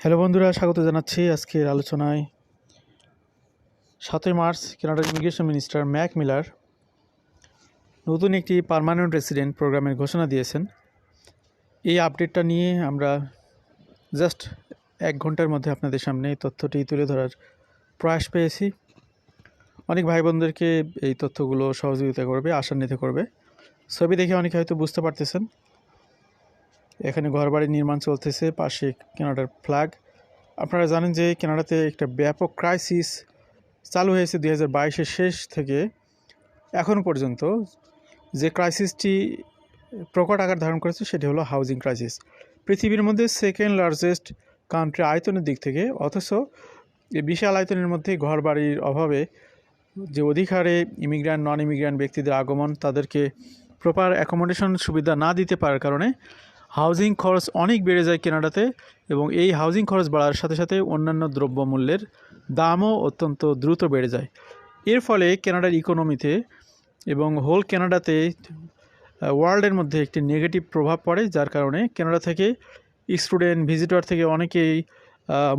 Hello বন্ধুরা, স্বাগত জানাচ্ছি আজকের আলোচনায়। সাতই মার্চ, কানাডার ইমিগ্রেশন মিনিস্টার ম্যাক মিলার নতুন একটি পার্মানেন্ট রেসিডেন্ট প্রোগ্রামের ঘোষণা দিয়েছেন। এই আপডেটটা নিয়ে আমরা জাস্ট এক ঘণ্টার মধ্যে আপনাদের সামনে এই তথ্যটি তুলে ধরার প্রয়াস পেয়েছি। অনেক ভাই বোনদেরকে এই তথ্যগুলো সহযোগিতা করবে, আশান্বিত করবে। ছবি দেখে অনেকে হয়তো বুঝতে পারতেছেন। এখানে ঘরবাড়ি নির্মাণ চলতেছে, পাশে কেনাডার ফ্ল্যাগ। আপনারা জানেন যে কানাডাতে একটা ব্যাপক ক্রাইসিস চালু হয়েছে দুই হাজার শেষ থেকে এখন পর্যন্ত। যে ক্রাইসিসটি প্রকট আকার ধারণ করেছে সেটি হলো হাউজিং ক্রাইসিস পৃথিবীর মধ্যে সেকেন্ড লার্জেস্ট কান্ট্রি আয়তনের দিক থেকে, অথচ এই বিশাল আয়তনের মধ্যে ঘরবাড়ির অভাবে যে অধিকারে ইমিগ্রান্ট নন ইমিগ্রান্ট ব্যক্তিদের আগমন, তাদেরকে প্রপার অ্যাকোমোডেশন সুবিধা না দিতে পারার কারণে হাউজিং খরচ অনেক বেড়ে যায় কেনাডাতে এবং এই হাউজিং খরচ বাড়ার সাথে সাথে অন্যান্য দ্রব্যমূল্যের দামও অত্যন্ত দ্রুত বেড়ে যায়। এর ফলে কেনাডার ইকোনমিতে এবং হোল কেনাডাতে ওয়ার্ল্ডের মধ্যে একটি নেগেটিভ প্রভাব পড়ে, যার কারণে কেনাডা থেকে স্টুডেন্ট, ভিজিটর থেকে অনেকেই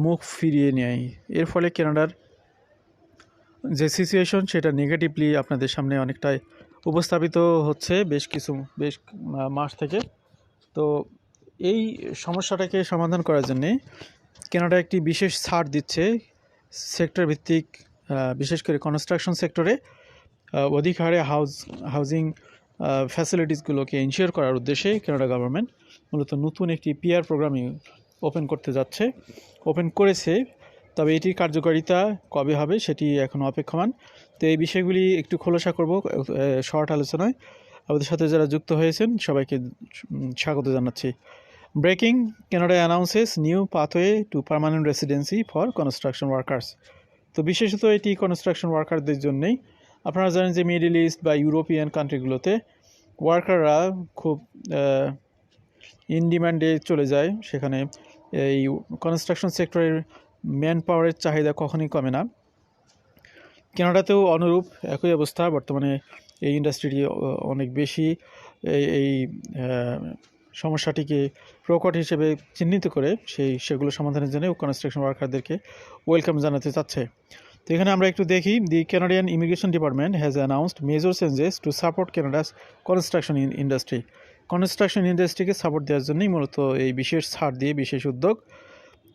মুখ ফিরিয়ে নেয়। এর ফলে কেনাডার যে সিচুয়েশন সেটা নেগেটিভলি আপনাদের সামনে অনেকটাই উপস্থাপিত হচ্ছে বেশ কিছু, বেশ মাস থেকে। তো এই সমস্যাটাকে সমাধান করার জন্যে কেনাডা একটি বিশেষ ছাড় দিচ্ছে সেক্টর ভিত্তিক বিশেষ করে কনস্ট্রাকশন সেক্টরে অধিক হারে হাউস হাউজিং ফ্যাসিলিটিসগুলোকে ইনশিওর করার উদ্দেশ্যে কানাডা গভর্নমেন্ট মূলত নতুন একটি পিআর প্রোগ্রামই ওপেন করতে যাচ্ছে। ওপেন করেছে, তবে এটির কার্যকারিতা কবে হবে সেটি এখন অপেক্ষমান। তো এই বিষয়গুলি একটু খোলসা করব শর্ট আলোচনায়। আমাদের সাথে যারা যুক্ত হয়েছেন, সবাইকে স্বাগত জানাচ্ছি। Breaking Canada announces new pathway to permanent residency for construction workers তো বিশেষত এটি কনস্ট্রাকশন ওয়ার্কারদের জন্যেই। আপনারা জানেন যে মিডল ইস্ট বা ইউরোপিয়ান কান্ট্রিগুলোতে ওয়ার্কাররা খুব ইন ডিমান্ডে চলে যায়। সেখানে এই কনস্ট্রাকশন সেক্টরের ম্যান পাওয়ারের চাহিদা কখনই কমে না। কানাডাতেও অনুরূপ একই অবস্থা। বর্তমানে এই ইন্ডাস্ট্রিটি অনেক বেশি এই সমস্যাটিকে প্রকট হিসেবে চিহ্নিত করে সেই, সেগুলো সমাধানের জন্য কনস্ট্রাকশন ওয়ার্কারদেরকে ওয়েলকাম জানাতে চাচ্ছে। তো এখানে আমরা একটু দেখি the Canadian immigration department has announced major changes to support Canada's construction industry construction ইন্ডাস্ট্রিকে support দেওয়ার জন্যই মূলত এই বিশেষ ছাড় দিয়ে, বিশেষ উদ্যোগ।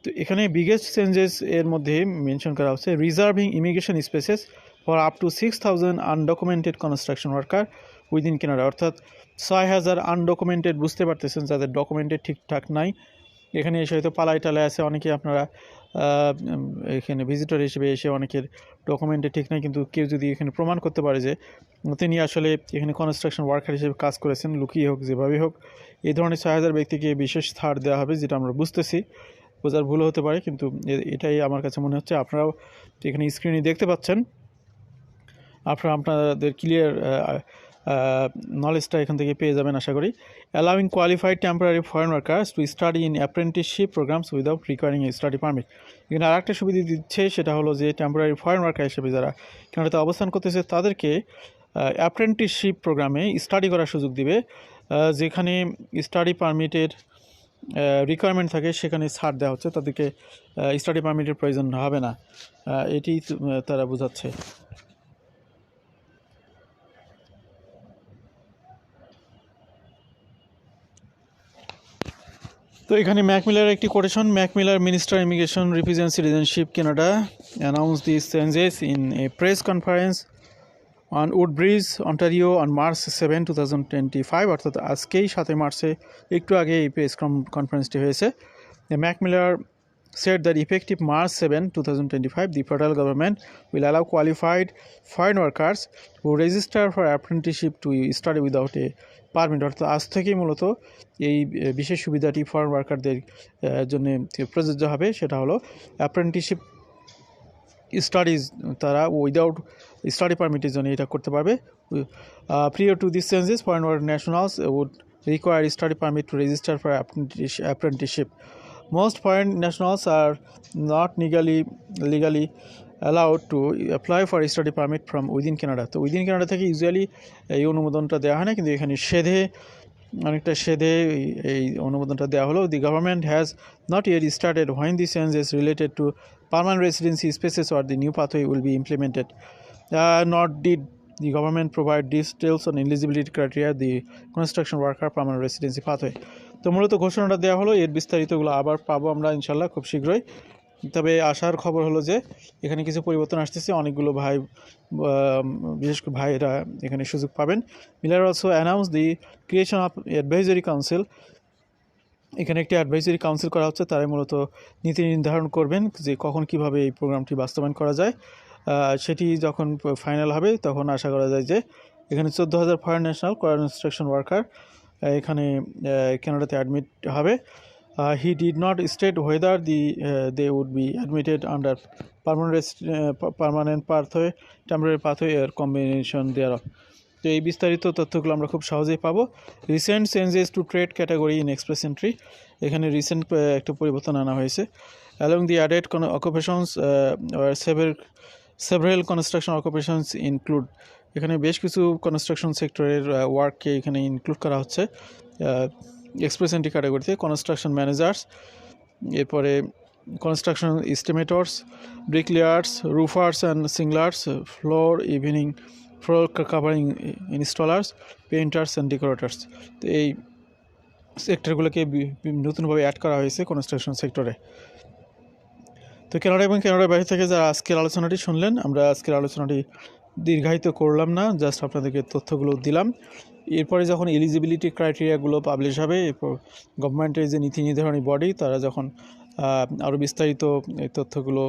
তো এখানে বিগেস্ট চেঞ্জেস এর মধ্যে মেনশন করা হচ্ছে reserving immigration spaces for up to six thousand undocumented construction worker within Canada অর্থাৎ ছয় হাজার আনডকুমেন্টেড বুঝতে পারতেছেন যাদের ডকুমেন্টেড ঠিকঠাক নাই। এখানে এসে হয়তো পালাই টালাই আছে, অনেকে আপনারা এখানে ভিজিটর হিসেবে এসে অনেকের ডকুমেন্টে ঠিক নাই, কিন্তু কেউ যদি এখানে প্রমাণ করতে পারে যে তিনি আসলে এখানে কনস্ট্রাকশন ওয়ার্কার হিসেবে কাজ করেছেন, লুকিয়ে হোক, যেভাবেই হোক এই ধরনের ছয় হাজার ব্যক্তিকে বিশেষ ছাড় দেওয়া হবে, যেটা আমরা বুঝতেছি। বোঝার ভুল হতে পারে, কিন্তু এটাই আমার কাছে মনে হচ্ছে। আপনারাও এখানে স্ক্রিনে দেখতে পাচ্ছেন। আপনারা আপনাদের ক্লিয়ার নলেজটা এখান থেকে পেয়ে যাবেন আশা করি। Allowing qualified temporary foreign workers to study in apprenticeship programmes without requiring a study permit এখানে আরেকটা সুবিধা দিচ্ছে, সেটা হলো যে টেম্পোরারি ফরেন ওয়ার্কার হিসেবে যারা কানাডাতে অবস্থান করতেছে, তাদেরকে অ্যাপ্রেন্টিসশিপ প্রোগ্রামে স্টাডি করার সুযোগ দিবে যেখানে স্টাডি পারমিটের রিকোয়ারমেন্ট থাকে, সেখানে ছাড় দেওয়া হচ্ছে। তাদেরকে স্টাডি পারমিটের প্রয়োজন হবে না। এটি তারা বোঝাচ্ছে। তো এখানে ম্যাকমিলার একটি quotation Marc Miller minister immigration represent citizenship Canada announce this changes in a press conference on Woodbridge Ontario on March seven two thousand twenty five অর্থাৎ আজকেই সাতই মার্চে একটু আগে এই প্রেস কনফারেন্সটি হয়েছে। Marc Miller said that effective March 7, 2025, the federal government will allow qualified foreign workers who register for apprenticeship to study without a permit অর্থাৎ আজ থেকেই মূলত এই বিশেষ সুবিধাটি ফরেন ওয়ার্কারদের জন্য প্রযোজ্য হবে। সেটা হলো অ্যাপ্রেন্টিসশিপ স্টাডিজ তারা উইদাউট স্টাডি পারমিটের জন্য এটা করতে পারবে। Prior to this changes foreign work nationals would require study permit to register for apprenticeship most foreign nationals are not legally legally allowed to apply for a study permit from within Canada তো within Canada থেকে usually এই অনুমোদনটা দেওয়া হয় না কিন্তু এখানে সেধে অনেকটা সেদে এই- অনুমোদনটা দেওয়া হলো the government has not yet started when the changes related to permanent residency spaces or the new pathway will be implemented not did the government provide details on eligibility criteria the construction worker permanent residency pathway তো মূলত ঘোষণাটা দেওয়া হলো, এর বিস্তারিতগুলো আবার পাবো আমরা ইনশাল্লাহ খুব শীঘ্রই। তবে আসার খবর হলো যে, এখানে কিছু পরিবর্তন আসতেছে, অনেকগুলো ভাই বিশেষ করে ভাইয়েরা এখানে সুযোগ পাবেন। Miller also announce the creation of advisory council এখানে একটি অ্যাডভাইজারি কাউন্সিল করা হচ্ছে, তারাই মূলত নীতি নির্ধারণ করবেন যে কখন কীভাবে এই প্রোগ্রামটি বাস্তবায়ন করা যায়। সেটি যখন ফাইনাল হবে, তখন আশা করা যায় যে, এখানে চোদ্দ হাজার ফরেন ন্যাশনাল কনস্ট্রাকশন ওয়ার্কার এখানে কানাডাতে অ্যাডমিট হবে। He did not state whether the they would be admitted under permanent permanent pathway temporary pathway এর কম্বিনেশন দেয়ার তো এই বিস্তারিত তথ্যগুলো আমরা খুব সহজেই পাবো। Recent changes to trade category in express entry এখানে রিসেন্ট একটা পরিবর্তন আনা হয়েছে। অ্যালং দি অ্যাডেড কোনো occupations sever several construction occupations include এখানে বেশ কিছু কনস্ট্রাকশন সেক্টরের ওয়ার্ককে এখানে ইনক্লুড করা হচ্ছে। এক্সপ্রেস এন্ট্রি ক্যাটাগরিতে কনস্ট্রাকশন ম্যানেজার্স এরপরে construction estimators bricklayers roofers and shinglers floor evening floor covering installers painters and decorators তো এই সেক্টরগুলোকে নতুনভাবে অ্যাড করা হয়েছে কনস্ট্রাকশন সেক্টরে তো কানাডা এবং কানাডার বাইরে থেকে যারা আজকের আলোচনাটি শুনলেন, আমরা আজকের আলোচনাটি দীর্ঘায়িত করলাম না জাস্ট আপনাদেরকে তথ্যগুলো দিলাম। এরপরে যখন এলিজিবিলিটি ক্রাইটেরিয়াগুলো পাবলিশ হবে, এরপর গভর্নমেন্টের যে নীতি নির্ধারণী বডি তারা যখন আরও বিস্তারিত এই তথ্যগুলো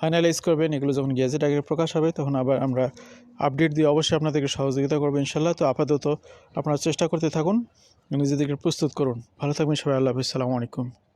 ফাইনালাইজ করবেন, এগুলো যখন গ্যাজেট আগে প্রকাশ হবে, তখন আবার আমরা আপডেট দিয়ে অবশ্যই আপনাদেরকে সহযোগিতা করব ইনশাল্লাহ তো আপাতত আপনারা চেষ্টা করতে থাকুন, নিজেদেরকে প্রস্তুত করুন। ভালো থাকবেন সবাই, আল্লাহ হাফিজ আলাইকুম।